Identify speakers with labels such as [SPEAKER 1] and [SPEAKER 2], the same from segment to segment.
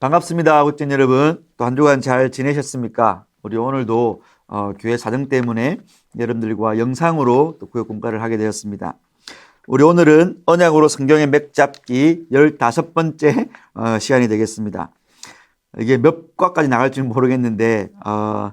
[SPEAKER 1] 반갑습니다. 국진 여러분. 또 한 주간 잘 지내셨습니까? 우리 오늘도 어, 교회 사정 때문에 여러분들과 영상으로 또 구역 공과를 하게 되었습니다. 우리 오늘은 언약으로 성경의 맥잡기 15번째 어, 시간이 되겠습니다. 이게 몇 과까지 나갈지는 모르겠는데, 어,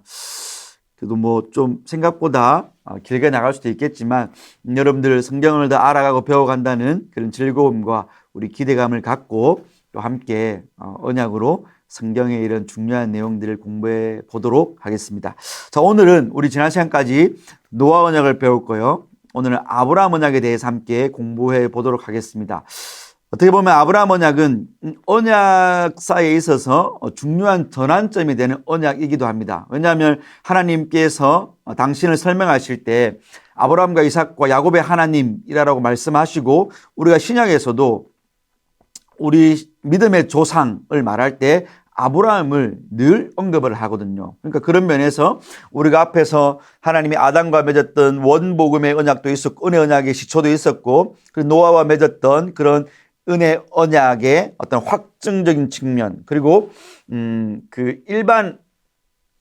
[SPEAKER 1] 그래도 뭐 좀 생각보다 어, 길게 나갈 수도 있겠지만, 음, 여러분들 성경을 더 알아가고 배워간다는 그런 즐거움과 우리 기대감을 갖고 또 함께 어, 언약으로 성경의 이런 중요한 내용들을 공부해 보도록 하겠습니다. 자, 오늘은 우리 지난 시간까지 노아 언약을 배웠고요. 오늘은 아브라함 언약에 대해서 함께 공부해 보도록 하겠습니다. 어떻게 보면 아브라함 언약은 언약사에 있어서 중요한 전환점이 되는 언약이기도 합니다. 왜냐하면 하나님께서 당신을 설명하실 때 아브라함과 이삭과 야곱의 하나님이라고 말씀하시고 우리가 신약에서도 우리 믿음의 조상을 말할 때 아브라함을 늘 언급을 하거든요. 그러니까 그런 면에서 우리가 앞에서 하나님이 아담과 맺었던 원복음의 언약도 있었고 은혜 언약의 시초도 있었고 그리고 노아와 맺었던 그런 은혜 언약의 어떤 확증적인 측면 그리고 음그 일반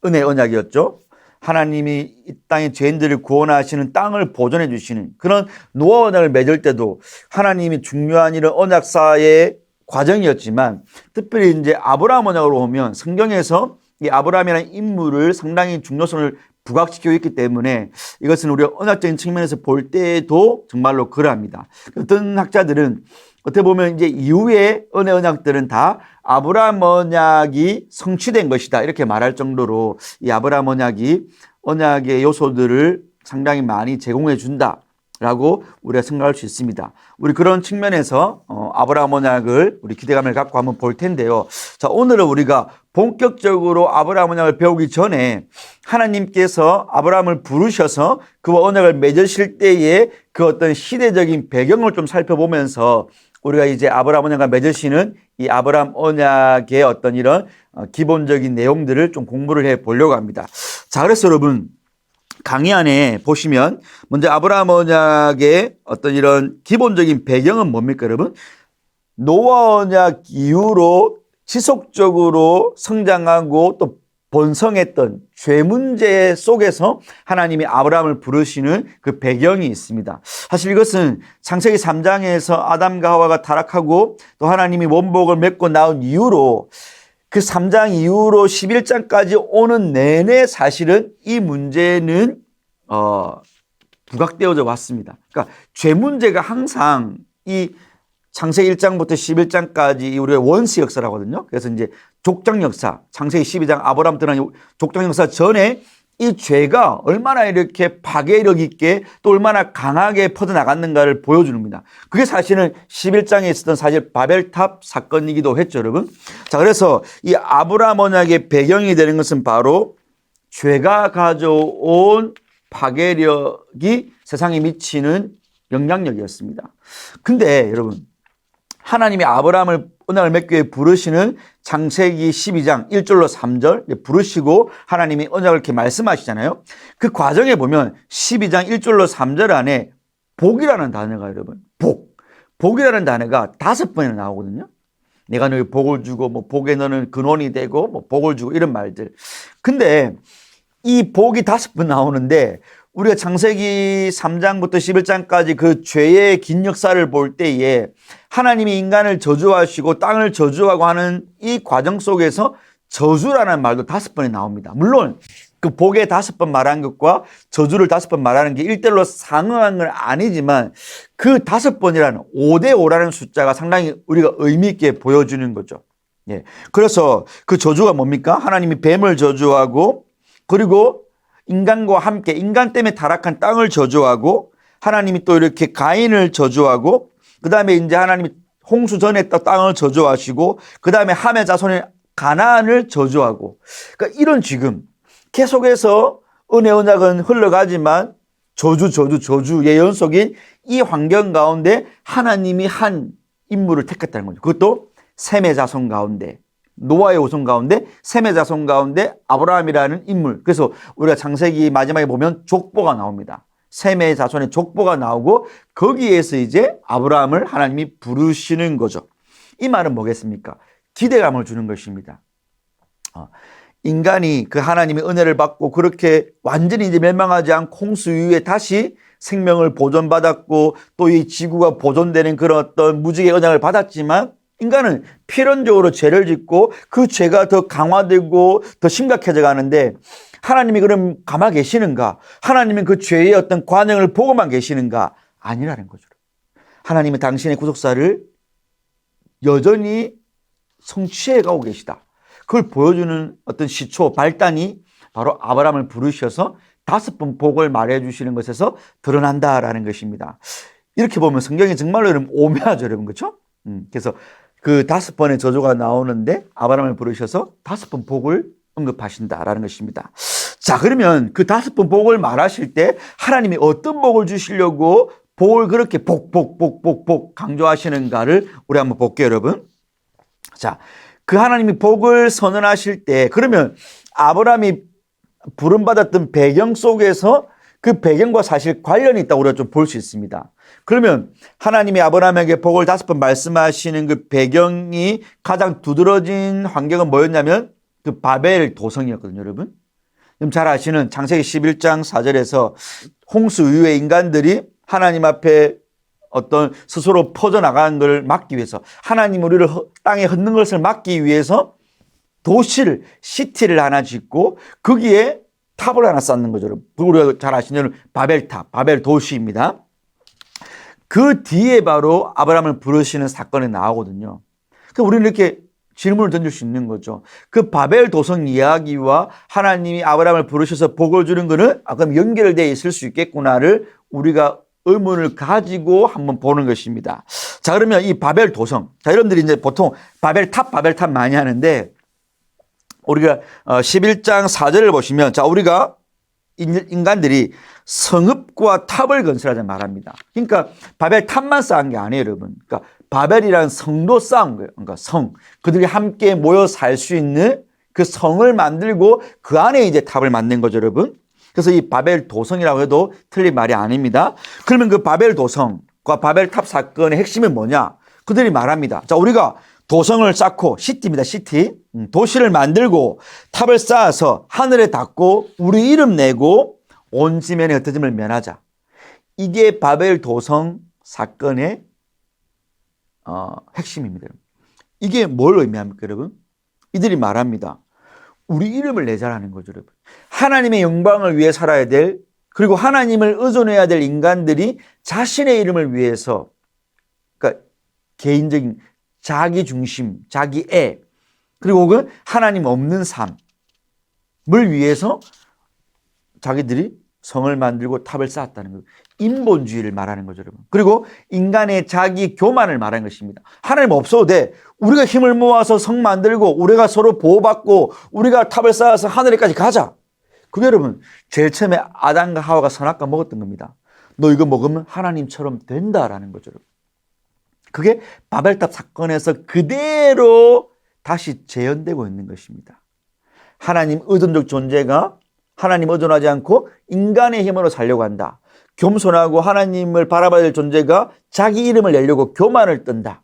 [SPEAKER 1] 은혜 언약이었죠. 하나님이 이 땅의 죄인들을 구원하시는 땅을 보존해 주시는 그런 노아 언약을 맺을 때도 하나님이 중요한 이런 언약사의 과정이었지만 특별히 이제 아브라함 언약으로 보면 성경에서 이 아브라함이라는 인물을 상당히 중요성을 부각시키고 있기 때문에 이것은 우리가 언약적인 측면에서 볼 때도 정말로 그러합니다. 어떤 학자들은 어떻게 보면 이제 이후의 은혜 언약들은 다 아브라함 언약이 성취된 것이다 이렇게 말할 정도로 이 아브라함 언약이 언약의 요소들을 상당히 많이 제공해 준다. 라고 우리가 생각할 수 있습니다. 우리 그런 측면에서 어, 아브라함 언약을 우리 기대감을 갖고 한번 볼 텐데요. 자, 오늘은 우리가 본격적으로 아브라함 언약을 배우기 전에 하나님께서 아브라함을 부르셔서 그와 언약을 맺으실 때의 그 어떤 시대적인 배경을 좀 살펴보면서 우리가 이제 아브라함 언약과 맺으시는 이 아브라함 언약의 어떤 이런 어, 기본적인 내용들을 좀 공부를 해 보려고 합니다. 자, 그래서 여러분 강의 안에 보시면 먼저 아브라함 언약의 어떤 이런 기본적인 배경은 뭡니까 여러분? 노아 언약 이후로 지속적으로 성장하고 또 번성했던 죄 문제 속에서 하나님이 아브라함을 부르시는 그 배경이 있습니다. 사실 이것은 창세기 3장에서 아담과 하와가 타락하고 또 하나님이 원복을 맺고 나온 이후로 그 3장 이후로 11장까지 오는 내내 사실은 이 문제는 어 부각되어져 왔습니다. 그러니까 죄 문제가 항상 이 창세기 1장부터 11장까지 우리가 원시 역사라거든요. 그래서 이제 족장 역사, 창세기 12장 아브라함 드러난 족장 역사 전에 이 죄가 얼마나 이렇게 파괴력 있게 또 얼마나 강하게 퍼져나갔는가를 보여주는 겁니다. 그게 사실은 11장에 있었던 사실 바벨탑 사건이기도 했죠, 여러분. 자, 그래서 이 아브라함 언약의 배경이 되는 것은 바로 죄가 가져온 파괴력이 세상에 미치는 영향력이었습니다. 근데 여러분, 하나님이 아브라함을 언약을 맺기 위해 부르시는 창세기 12장 1절로 3절 부르시고 하나님이 언약을 이렇게 말씀하시잖아요. 그 과정에 보면 12장 1절로 3절 안에 복이라는 단어가 여러분, 복. 복이라는 단어가 다섯 번이나 나오거든요. 내가 너희 복을 주고 뭐 복에 너는 근원이 되고 뭐 복을 주고 이런 말들. 근데 이 복이 다섯 번 나오는데 우리가 창세기 3장부터 11장까지 그 죄의 긴 역사를 볼 때에 하나님이 인간을 저주하시고 땅을 저주하고 하는 이 과정 속에서 저주라는 말도 다섯 번이 나옵니다. 물론 그 복에 다섯 번 말한 것과 저주를 다섯 번 말하는 게 일대일로 상응한 건 아니지만 그 다섯 번이라는 5대 5라는 숫자가 상당히 우리가 의미 있게 보여주는 거죠. 예. 그래서 그 저주가 뭡니까? 하나님이 뱀을 저주하고 그리고 인간과 함께 인간 때문에 타락한 땅을 저주하고 하나님이 또 이렇게 가인을 저주하고 그 다음에 이제 하나님이 홍수 전에 또 땅을 저주하시고 그 다음에 함의 자손의 가나안을 저주하고 그러니까 이런 지금 계속해서 은혜 언약은 흘러가지만 저주 저주 저주의 연속인 이 환경 가운데 하나님이 한 인물을 택했다는 거죠. 그것도 셈의 자손 가운데 노아의 후손 가운데 셈의 자손 가운데 아브라함이라는 인물. 그래서 우리가 창세기 마지막에 보면 족보가 나옵니다. 셈의 자손의 족보가 나오고 거기에서 이제 아브라함을 하나님이 부르시는 거죠. 이 말은 뭐겠습니까? 기대감을 주는 것입니다. 어, 인간이 그 하나님의 은혜를 받고 그렇게 완전히 이제 멸망하지 않고 홍수 이후에 다시 생명을 보존받았고 또 이 지구가 보존되는 그런 어떤 무지개 은혜를 받았지만 인간은 필연적으로 죄를 짓고 그 죄가 더 강화되고 더 심각해져 가는데 하나님이 그럼 가만 계시는가? 하나님은 그 죄의 어떤 관행을 보고만 계시는가? 아니라는 거죠. 하나님은 당신의 구속사를 여전히 성취해 가고 계시다. 그걸 보여주는 어떤 시초, 발단이 바로 아브라함을 부르셔서 다섯 번 복을 말해 주시는 것에서 드러난다라는 것입니다. 이렇게 보면 성경이 정말로 여러분 오묘하죠, 여러분. 그렇죠? 음, 그래서 그 다섯 번의 저주가 나오는데 아브라함을 부르셔서 다섯 번 복을 언급하신다라는 것입니다. 자, 그러면 그 다섯 번 복을 말하실 때 하나님이 어떤 복을 주시려고 복을 그렇게 복, 복, 복, 복, 복 강조하시는가를 우리 한번 볼게요, 여러분. 자, 그 하나님이 복을 선언하실 때 그러면 아브라함이 부름받았던 배경 속에서 그 배경과 사실 관련이 있다고 우리가 좀 볼 수 있습니다. 그러면 하나님이 아브라함에게 복을 다섯 번 말씀하시는 그 배경이 가장 두드러진 환경은 뭐였냐면 그 바벨 도성이었거든요, 여러분. 그럼 잘 아시는 창세기 11장 4절에서 홍수 이후에 인간들이 하나님 앞에 어떤 스스로 퍼져나가는 것을 막기 위해서 하나님 우리를 허- 땅에 흩는 것을 막기 위해서 도시를 시티를 하나 짓고 거기에 탑을 하나 쌓는 거죠. 우리가 잘 아시는 바벨탑, 바벨 도시입니다. 그 뒤에 바로 아브라함을 부르시는 사건이 나오거든요. 그 우리는 이렇게 질문을 던질 수 있는 거죠. 그 바벨 도성 이야기와 하나님이 아브라함을 부르셔서 복을 주는 거는 아, 그럼 연결되어 있을 수 있겠구나를 우리가 의문을 가지고 한번 보는 것입니다. 자, 그러면 이 바벨 도성. 자, 여러분들이 이제 보통 바벨 탑, 바벨 탑 많이 하는데 우리가 어, 11장 4절을 보시면 자, 우리가 인- 인간들이 성읍과 탑을 건설하자 말합니다. 그러니까 바벨 탑만 쌓은 게 아니에요, 여러분. 그러니까 바벨이라는 성도 쌓은 거예요. 그러니까 성. 그들이 함께 모여 살 수 있는 그 성을 만들고 그 안에 이제 탑을 만든 거죠, 여러분. 그래서 이 바벨 도성이라고 해도 틀린 말이 아닙니다. 그러면 그 바벨 도성과 바벨 탑 사건의 핵심은 뭐냐? 그들이 말합니다. 자, 우리가 도성을 쌓고 시티입니다. 시티. 음, 도시를 만들고 탑을 쌓아서 하늘에 닿고 우리 이름 내고 온 지면에 흩어짐을 면하자. 이게 바벨 도성 사건의 어, 핵심입니다. 이게 뭘 의미합니까, 여러분? 이들이 말합니다. 우리 이름을 내자라는 거죠, 여러분. 하나님의 영광을 위해 살아야 될, 그리고 하나님을 의존해야 될 인간들이 자신의 이름을 위해서, 그러니까 개인적인 자기 중심, 자기 애, 그리고 혹은 하나님 없는 삶을 위해서 자기들이 성을 만들고 탑을 쌓았다는 거예요. 인본주의를 말하는 거죠, 여러분. 그리고 인간의 자기 교만을 말하는 것입니다. 하나님 없어도 돼. 우리가 힘을 모아서 성 만들고 우리가 서로 보호받고 우리가 탑을 쌓아서 하늘에까지 가자. 그게 여러분 제일 처음에 아담과 하와가 선악과 먹었던 겁니다. 너 이거 먹으면 하나님처럼 된다라는 거죠, 여러분. 그게 바벨탑 사건에서 그대로 다시 재현되고 있는 것입니다. 하나님 의존적 존재가 하나님 의존하지 않고 인간의 힘으로 살려고 한다. 겸손하고 하나님을 바라봐야 될 존재가 자기 이름을 내려고 교만을 뜬다.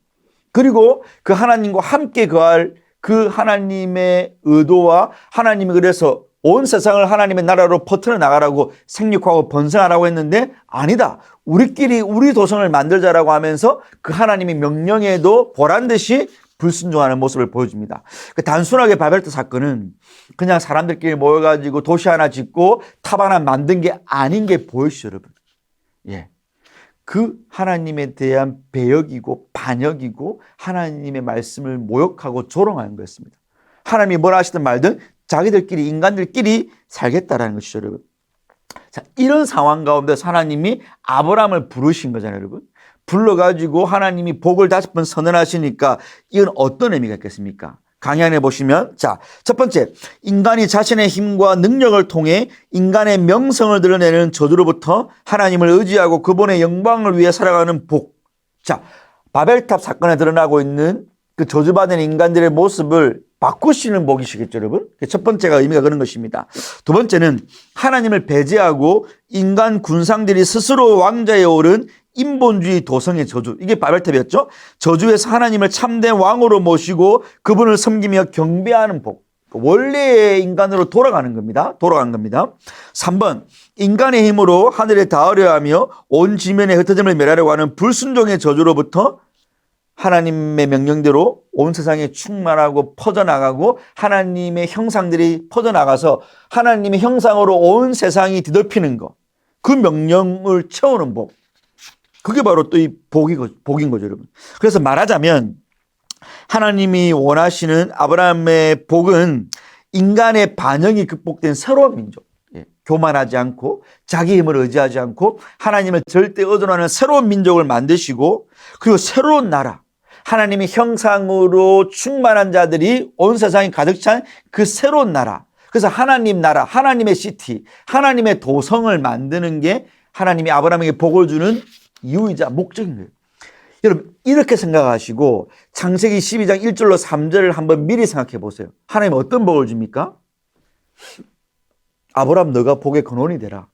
[SPEAKER 1] 그리고 그 하나님과 함께 거할 그 하나님의 의도와 하나님이 그래서 온 세상을 하나님의 나라로 퍼트려 나가라고 생육하고 번성하라고 했는데 아니다. 우리끼리 우리 도성을 만들자라고 하면서 그 하나님의 명령에도 보란 듯이 불순종하는 모습을 보여줍니다. 그 단순하게 바벨트 사건은 그냥 사람들끼리 모여가지고 도시 하나 짓고 탑 하나 만든 게 아닌 게 보이시죠, 여러분. 예. 그 하나님에 대한 배역이고 반역이고 하나님의 말씀을 모욕하고 조롱하는 거였습니다. 하나님이 뭐라 하시든 말든 자기들끼리 인간들끼리 살겠다라는 것이죠, 여러분. 자, 이런 상황 가운데서 하나님이 아브라함을 부르신 거잖아요, 여러분. 불러가지고 하나님이 복을 다섯 번 선언하시니까 이건 어떤 의미가 있겠습니까? 강연해 보시면 자, 첫 번째, 인간이 자신의 힘과 능력을 통해 인간의 명성을 드러내는 저주로부터 하나님을 의지하고 그분의 영광을 위해 살아가는 복. 자, 바벨탑 사건에 드러나고 있는 그 저주받은 인간들의 모습을 바꾸시는 복이시겠죠, 여러분? 첫 번째가 의미가 그런 것입니다. 두 번째는 하나님을 배제하고 인간 군상들이 스스로 왕자에 오른 인본주의 도성의 저주. 이게 바벨탑이었죠. 저주에서 하나님을 참된 왕으로 모시고 그분을 섬기며 경배하는 복. 원래의 인간으로 돌아가는 겁니다. 돌아간 겁니다. 3번. 인간의 힘으로 하늘에 닿으려 하며 온 지면에 흩어짐을 멸하려고 하는 불순종의 저주로부터 하나님의 명령대로 온 세상에 충만하고 퍼져나가고 하나님의 형상들이 퍼져나가서 하나님의 형상으로 온 세상이 뒤덮이는 것. 그 명령을 채우는 복. 그게 바로 또 이 복이, 복인 거죠, 여러분. 그래서 말하자면 하나님이 원하시는 아브라함의 복은 인간의 반영이 극복된 새로운 민족. 예, 교만하지 않고 자기 힘을 의지하지 않고 하나님을 절대 의존하는 새로운 민족을 만드시고 그리고 새로운 나라. 하나님의 형상으로 충만한 자들이 온 세상에 가득 찬 그 새로운 나라. 그래서 하나님 나라, 하나님의 시티, 하나님의 도성을 만드는 게 하나님이 아브라함에게 복을 주는 이유이자 목적인 거예요. 여러분, 이렇게 생각하시고 창세기 12장 1절로 3절을 한번 미리 생각해 보세요. 하나님 어떤 복을 줍니까? 아브라함 너가 복의 근원이 되라.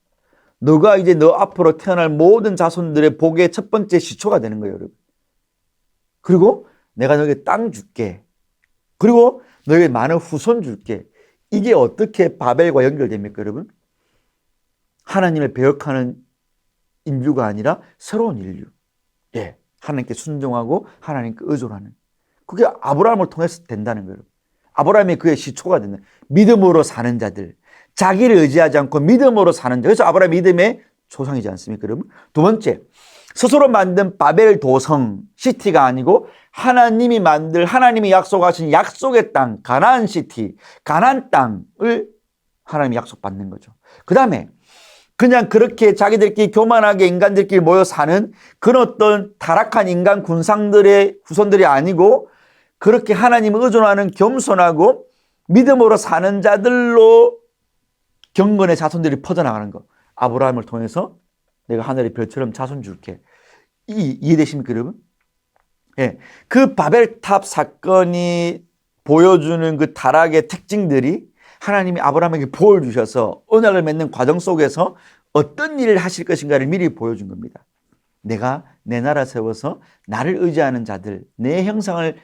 [SPEAKER 1] 너가 이제 너 앞으로 태어날 모든 자손들의 복의 첫 번째 시초가 되는 거예요, 여러분. 그리고 내가 너에게 땅 줄게. 그리고 너에게 많은 후손 줄게. 이게 어떻게 바벨과 연결됩니까, 여러분? 하나님을 배역하는 인류가 아니라 새로운 인류. 예. 하나님께 순종하고 하나님께 의존하는. 그게 아브라함을 통해서 된다는 거예요. 아브라함이 그의 시초가 된다. 믿음으로 사는 자들. 자기를 의지하지 않고 믿음으로 사는 자. 그래서 아브라함 믿음의 조상이지 않습니까, 여러분? 두 번째. 스스로 만든 바벨 도성 시티가 아니고 하나님이 만들 하나님이 약속하신 약속의 땅 가나안 시티 가나안 땅을 하나님이 약속받는 거죠. 그다음에 그냥 그렇게 자기들끼리 교만하게 인간들끼리 모여 사는 그런 어떤 타락한 인간 군상들의 후손들이 아니고 그렇게 하나님을 의존하는 겸손하고 믿음으로 사는 자들로 경건의 자손들이 퍼져나가는 것. 아브라함을 통해서 내가 하늘의 별처럼 자손 줄게. 이, 이해되십니까, 여러분? 예. 그 바벨탑 사건이 보여주는 그 타락의 특징들이 하나님이 아브라함에게 보여 주셔서 언약을 맺는 과정 속에서 어떤 일을 하실 것인가를 미리 보여준 겁니다. 내가 내 나라 세워서 나를 의지하는 자들, 내 형상을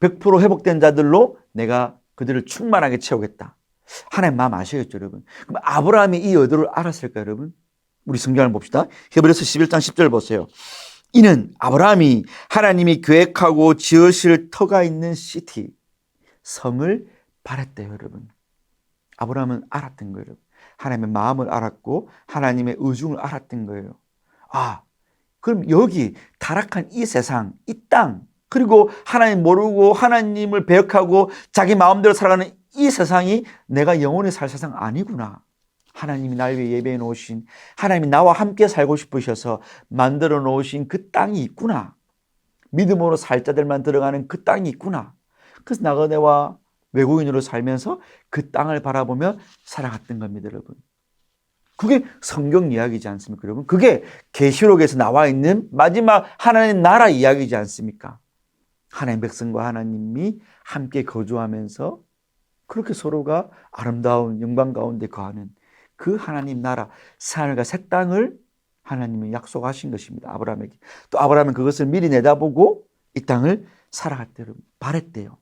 [SPEAKER 1] 100% 회복된 자들로 내가 그들을 충만하게 채우겠다. 하나님 마음 아시겠죠, 여러분? 그럼 아브라함이 이 의도를 알았을까, 여러분? 우리 성경을 봅시다. 히브리서 11장 10절 보세요. 이는 아브라함이 하나님이 계획하고 지으실 터가 있는 시티, 성을 바랬대요, 여러분. 아브라함은 알았던 거예요. 하나님의 마음을 알았고 하나님의 의중을 알았던 거예요. 아, 그럼 여기 타락한 이 세상, 이 땅, 그리고 하나님 모르고 하나님을 배역하고 자기 마음대로 살아가는 이 세상이 내가 영원히 살 세상 아니구나. 하나님이 날 위해 예배해 놓으신 하나님이 나와 함께 살고 싶으셔서 만들어 놓으신 그 땅이 있구나. 믿음으로 살 자들만 들어가는 그 땅이 있구나. 그래서 나그네와 외국인으로 살면서 그 땅을 바라보며 살아갔던 겁니다, 여러분. 그게 성경 이야기지 않습니까, 여러분? 그게 계시록에서 나와 있는 마지막 하나님 나라 이야기지 않습니까? 하나님 백성과 하나님이 함께 거주하면서 그렇게 서로가 아름다운 영광 가운데 거하는 그 하나님 나라 산을과 새 땅을 하나님이 약속하신 것입니다. 아브라함에게. 또 아브라함은 그것을 미리 내다보고 이 땅을 살아갈 때를 바랬대요.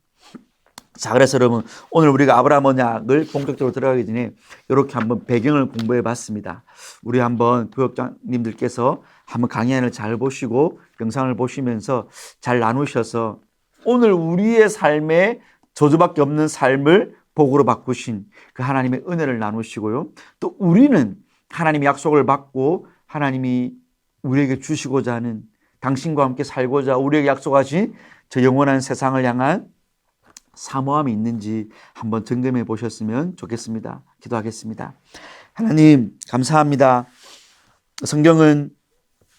[SPEAKER 1] 자, 그래서 여러분, 오늘 우리가 아브라함 언약을 본격적으로 들어가기 전에 이렇게 한번 배경을 공부해 봤습니다. 우리 한번 교역장님들께서 한번 강의안을 잘 보시고 영상을 보시면서 잘 나누셔서 오늘 우리의 삶에 저주밖에 없는 삶을 복으로 바꾸신 그 하나님의 은혜를 나누시고요. 또 우리는 하나님의 약속을 받고 하나님이 우리에게 주시고자 하는 당신과 함께 살고자 우리에게 약속하신 저 영원한 세상을 향한 사모함이 있는지 한번 점검해 보셨으면 좋겠습니다. 기도하겠습니다. 하나님, 감사합니다. 성경은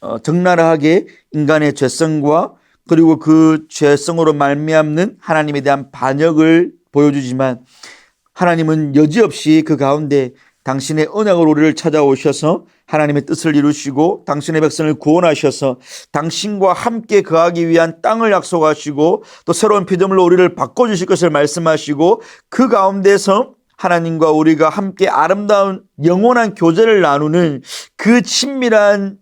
[SPEAKER 1] 어, 적나라하게 인간의 죄성과 그리고 그 죄성으로 말미암는 하나님에 대한 반역을 보여주지만 하나님은 여지없이 그 가운데 당신의 언약으로 우리를 찾아오셔서 하나님의 뜻을 이루시고 당신의 백성을 구원하셔서 당신과 함께 거하기 위한 땅을 약속하시고 또 새로운 피조물로 우리를 바꿔주실 것을 말씀하시고 그 가운데서 하나님과 우리가 함께 아름다운 영원한 교제를 나누는 그 친밀한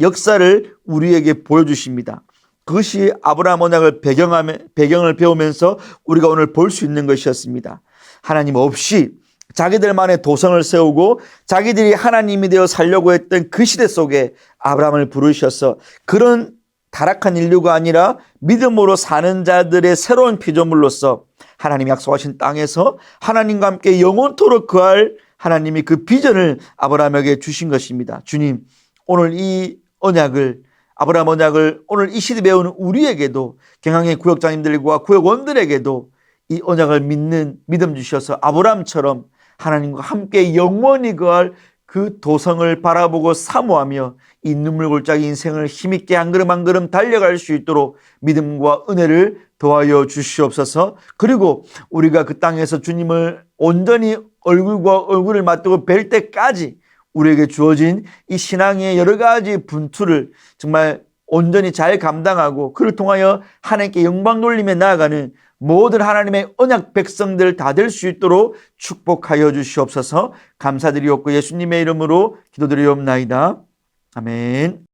[SPEAKER 1] 역사를 우리에게 보여주십니다. 그것이 아브라함 언약을 배경하며, 배경을 배우면서 우리가 오늘 볼 수 있는 것이었습니다. 하나님 없이 자기들만의 도성을 세우고 자기들이 하나님이 되어 살려고 했던 그 시대 속에 아브라함을 부르셔서 그런 타락한 인류가 아니라 믿음으로 사는 자들의 새로운 피조물로서 하나님 약속하신 땅에서 하나님과 함께 영원토록 거할 하나님이 그 비전을 아브라함에게 주신 것입니다. 주님, 오늘 이 언약을 아브라함 언약을 오늘 이 시대 배우는 우리에게도 경향의 구역장님들과 구역원들에게도 이 언약을 믿는 믿음 주셔서 아브라함처럼 하나님과 함께 영원히 거할 그 도성을 바라보고 사모하며 이 눈물 골짜기 인생을 힘있게 한 걸음 한 걸음 달려갈 수 있도록 믿음과 은혜를 도와여 주시옵소서. 그리고 우리가 그 땅에서 주님을 온전히 얼굴과 얼굴을 맞대고 뵐 때까지 우리에게 주어진 이 신앙의 여러 가지 분투를 정말 온전히 잘 감당하고 그를 통하여 하나님께 영광 돌림에 나아가는 모든 하나님의 언약 백성들 다 될 수 있도록 축복하여 주시옵소서 감사드리옵고 예수님의 이름으로 기도드리옵나이다. 아멘.